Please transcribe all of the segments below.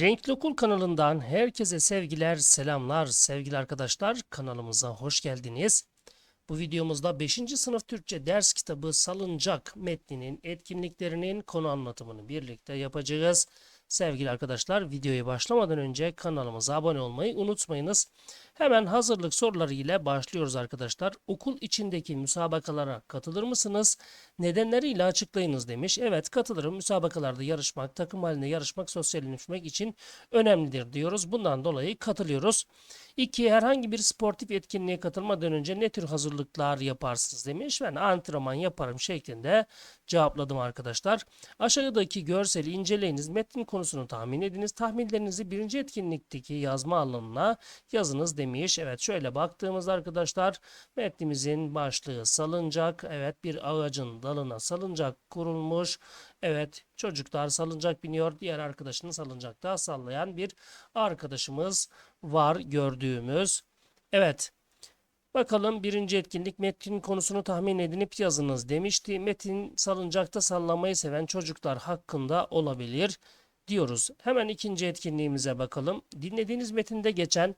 Renkli Okul kanalından herkese sevgiler, selamlar sevgili arkadaşlar. Kanalımıza hoş geldiniz. Bu videomuzda 5. sınıf Türkçe ders kitabı Salıncak metninin etkinliklerinin konu anlatımını birlikte yapacağız. Sevgili arkadaşlar videoya başlamadan önce kanalımıza abone olmayı unutmayınız. Hemen hazırlık soruları ile başlıyoruz arkadaşlar. Okul içindeki müsabakalara katılır mısınız? Nedenleriyle açıklayınız demiş. Evet katılırım. Müsabakalarda yarışmak, takım halinde yarışmak, sosyalleşmek için önemlidir diyoruz. Bundan dolayı katılıyoruz. 2. Herhangi bir sportif etkinliğe katılmadan önce ne tür hazırlıklar yaparsınız demiş. Ben antrenman yaparım şeklinde cevapladım arkadaşlar. Aşağıdaki görseli inceleyiniz. Metnin konusunu tahmin ediniz. Tahminlerinizi birinci etkinlikteki yazma alanına yazınız demiş. Evet şöyle baktığımızda arkadaşlar metnimizin başlığı salıncak. Evet bir ağacın dalına salıncak kurulmuş. Evet çocuklar salıncak biniyor. Diğer arkadaşını salıncakta sallayan bir arkadaşımız var gördüğümüz. Evet. Bakalım birinci etkinlik metnin konusunu tahmin edinip yazınız demişti. Metin salıncakta sallamayı seven çocuklar hakkında olabilir diyoruz. Hemen ikinci etkinliğimize bakalım. Dinlediğiniz metinde geçen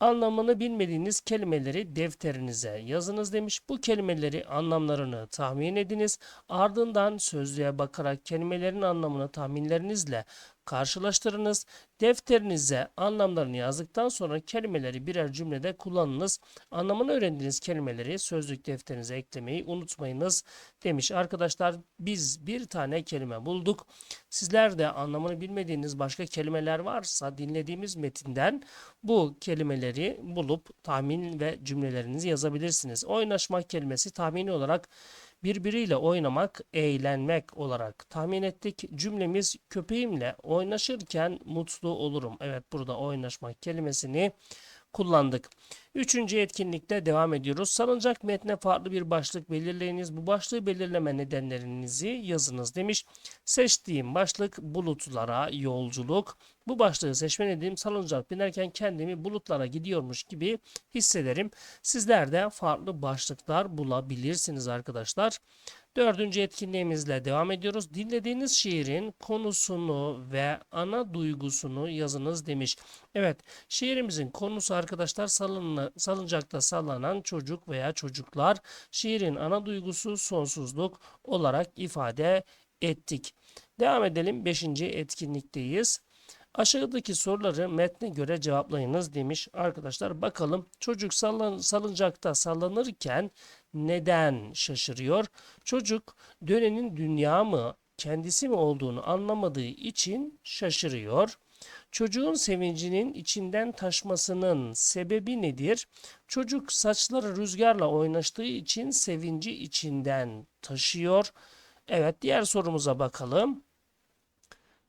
anlamını bilmediğiniz kelimeleri defterinize yazınız demiş. Bu kelimeleri anlamlarını tahmin ediniz. Ardından sözlüğe bakarak kelimelerin anlamını tahminlerinizle karşılaştırınız. Defterinize anlamlarını yazdıktan sonra kelimeleri birer cümlede kullanınız. Anlamını öğrendiğiniz kelimeleri sözlük defterinize eklemeyi unutmayınız demiş. Arkadaşlar biz bir tane kelime bulduk. Sizler de anlamını bilmediğiniz başka kelimeler varsa dinlediğimiz metinden bu kelimeleri bulup tahmin ve cümlelerinizi yazabilirsiniz. Oynaşmak kelimesi tahmini olarak birbiriyle oynamak, eğlenmek olarak tahmin ettik. Cümlemiz köpeğimle oynaşırken mutlu olurum. Evet burada oynaşmak kelimesini kullandık. Üçüncü etkinlikte devam ediyoruz. Salıncak metne farklı bir başlık belirleyiniz. Bu başlığı belirleme nedenlerinizi yazınız demiş. Seçtiğim başlık bulutlara yolculuk. Bu başlığı seçme nedenim salıncak binerken kendimi bulutlara gidiyormuş gibi hissederim. Sizler de farklı başlıklar bulabilirsiniz arkadaşlar. Dördüncü etkinliğimizle devam ediyoruz. Dinlediğiniz şiirin konusunu ve ana duygusunu yazınız demiş. Evet, şiirimizin konusu arkadaşlar salınla, salıncakta sallanan çocuk veya çocuklar. Şiirin ana duygusu sonsuzluk olarak ifade ettik. Devam edelim. Beşinci etkinlikteyiz. Aşağıdaki soruları metne göre cevaplayınız demiş arkadaşlar. Bakalım çocuk sallan, salıncakta sallanırken neden şaşırıyor? Çocuk dönenin dünya mı kendisi mi olduğunu anlamadığı için şaşırıyor. Çocuğun sevincinin içinden taşmasının sebebi nedir? Çocuk saçları rüzgarla oynaştığı için sevinci içinden taşıyor. Evet diğer sorumuza bakalım.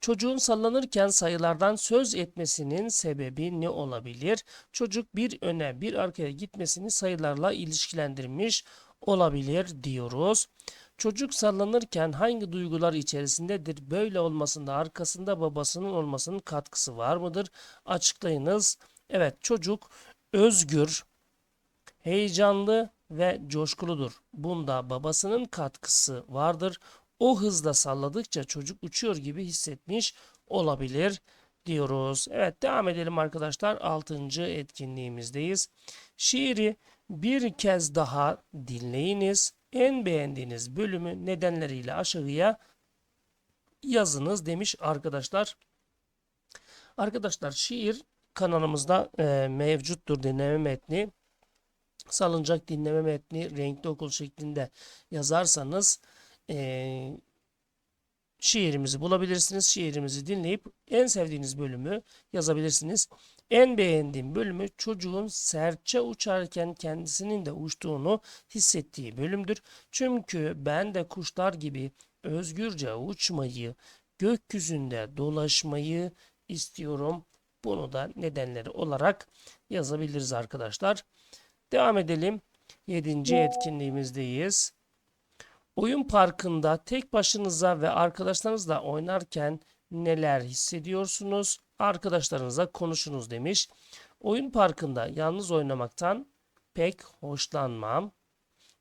Çocuğun sallanırken sayılardan söz etmesinin sebebi ne olabilir? Çocuk bir öne bir arkaya gitmesini sayılarla ilişkilendirmiş olabilir diyoruz. Çocuk sallanırken hangi duygular içerisindedir? Böyle olmasında arkasında babasının olmasının katkısı var mıdır? Açıklayınız. Evet çocuk özgür, heyecanlı ve coşkuludur. Bunda babasının katkısı vardır. O hızla salladıkça çocuk uçuyor gibi hissetmiş olabilir diyoruz. Evet devam edelim arkadaşlar. 6. etkinliğimizdeyiz. Şiiri bir kez daha dinleyiniz. En beğendiğiniz bölümü nedenleriyle aşağıya yazınız demiş arkadaşlar. Arkadaşlar şiir kanalımızda e, mevcuttur dinleme metni. Salıncak dinleme metni renkli okul şeklinde yazarsanız e, şiirimizi bulabilirsiniz. Şiirimizi dinleyip en sevdiğiniz bölümü yazabilirsiniz. En beğendiğim bölümü çocuğun serçe uçarken kendisinin de uçtuğunu hissettiği bölümdür. Çünkü ben de kuşlar gibi özgürce uçmayı, gökyüzünde dolaşmayı istiyorum. Bunu da nedenleri olarak yazabiliriz arkadaşlar. Devam edelim. Yedinci etkinliğimizdeyiz. Oyun parkında tek başınıza ve arkadaşlarınızla oynarken neler hissediyorsunuz? Arkadaşlarınıza konuşunuz demiş. Oyun parkında yalnız oynamaktan pek hoşlanmam.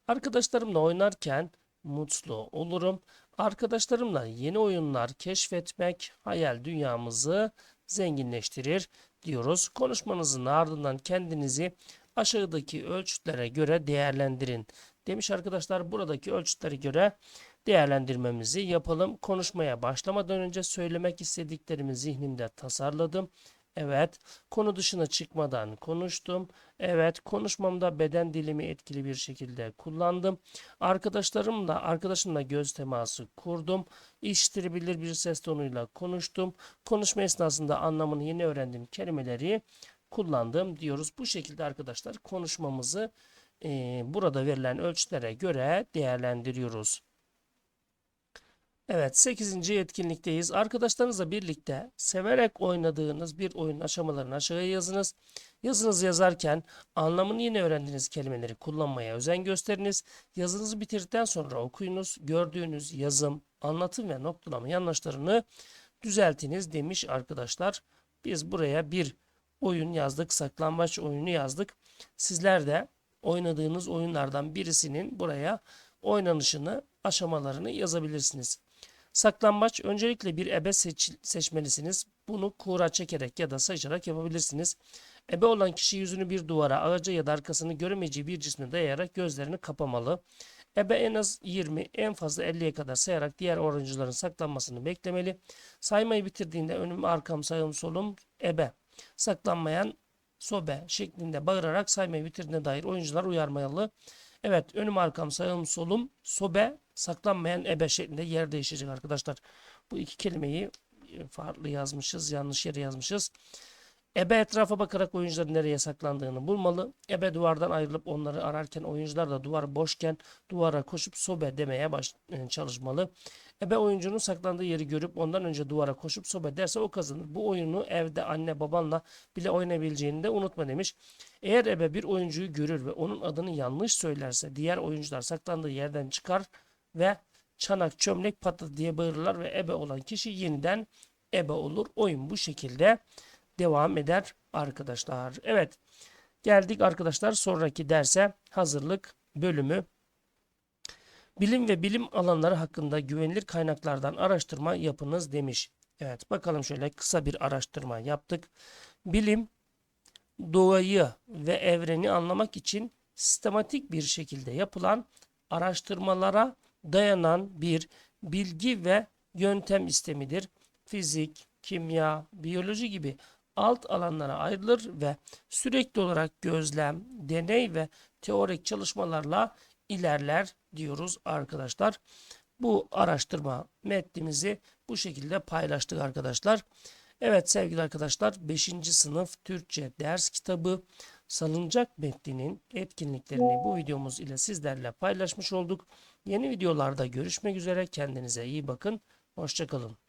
Arkadaşlarımla oynarken mutlu olurum. Arkadaşlarımla yeni oyunlar keşfetmek hayal dünyamızı zenginleştirir diyoruz. Konuşmanızın ardından kendinizi aşağıdaki ölçütlere göre değerlendirin. Demiş arkadaşlar buradaki ölçütlere göre değerlendirmemizi yapalım. Konuşmaya başlamadan önce söylemek istediklerimi zihnimde tasarladım. Evet, konu dışına çıkmadan konuştum. Evet, konuşmamda beden dilimi etkili bir şekilde kullandım. Arkadaşlarımla, arkadaşımla göz teması kurdum. İşitilebilir bir ses tonuyla konuştum. Konuşma esnasında anlamını yeni öğrendiğim kelimeleri kullandım diyoruz. Bu şekilde arkadaşlar konuşmamızı burada verilen ölçütlere göre değerlendiriyoruz. Evet 8. etkinlikteyiz. Arkadaşlarınızla birlikte severek oynadığınız bir oyun aşamalarını aşağıya yazınız. Yazınızı yazarken anlamını yine öğrendiğiniz kelimeleri kullanmaya özen gösteriniz. Yazınızı bitirdikten sonra okuyunuz. Gördüğünüz yazım, anlatım ve noktalama yanlışlarını düzeltiniz demiş arkadaşlar. Biz buraya bir oyun yazdık. Saklambaç oyunu yazdık. Sizler de oynadığınız oyunlardan birisinin buraya oynanışını, aşamalarını yazabilirsiniz. Saklambaç öncelikle bir ebe seç seçmelisiniz. Bunu kura çekerek ya da sayışarak yapabilirsiniz. Ebe olan kişi yüzünü bir duvara, ağaca ya da arkasını göremeyeceği bir cisme dayayarak gözlerini kapamalı. Ebe en az 20, en fazla 50'ye kadar sayarak diğer oyuncuların saklanmasını beklemeli. Saymayı bitirdiğinde önüm, arkam, sağım, solum, ebe. Saklanmayan sobe şeklinde bağırarak saymayı bitirdiğine dair oyuncular uyarmalı. Evet önüm arkam sağım solum sobe saklanmayan ebe şeklinde yer değişecek arkadaşlar. Bu iki kelimeyi e, farklı yazmışız yanlış yere yazmışız. Ebe etrafa bakarak oyuncuların nereye saklandığını bulmalı. Ebe duvardan ayrılıp onları ararken oyuncular da duvar boşken duvara koşup sobe demeye baş, e, çalışmalı. Ebe oyuncunun saklandığı yeri görüp ondan önce duvara koşup sobe derse o kazanır. Bu oyunu evde anne babanla bile oynayabileceğini de unutma demiş. Eğer ebe bir oyuncuyu görür ve onun adını yanlış söylerse diğer oyuncular saklandığı yerden çıkar ve çanak çömlek patladı diye bağırırlar ve ebe olan kişi yeniden ebe olur. Oyun bu şekilde devam eder arkadaşlar. Evet geldik arkadaşlar sonraki derse hazırlık bölümü. Bilim ve bilim alanları hakkında güvenilir kaynaklardan araştırma yapınız demiş. Evet bakalım şöyle kısa bir araştırma yaptık. Bilim doğayı ve evreni anlamak için sistematik bir şekilde yapılan araştırmalara dayanan bir bilgi ve yöntem istemidir. Fizik, kimya, biyoloji gibi alt alanlara ayrılır ve sürekli olarak gözlem, deney ve teorik çalışmalarla ilerler diyoruz arkadaşlar. Bu araştırma metnimizi bu şekilde paylaştık arkadaşlar. Evet sevgili arkadaşlar 5. sınıf Türkçe ders kitabı Salıncak metninin etkinliklerini bu videomuz ile sizlerle paylaşmış olduk. Yeni videolarda görüşmek üzere. Kendinize iyi bakın. Hoşçakalın.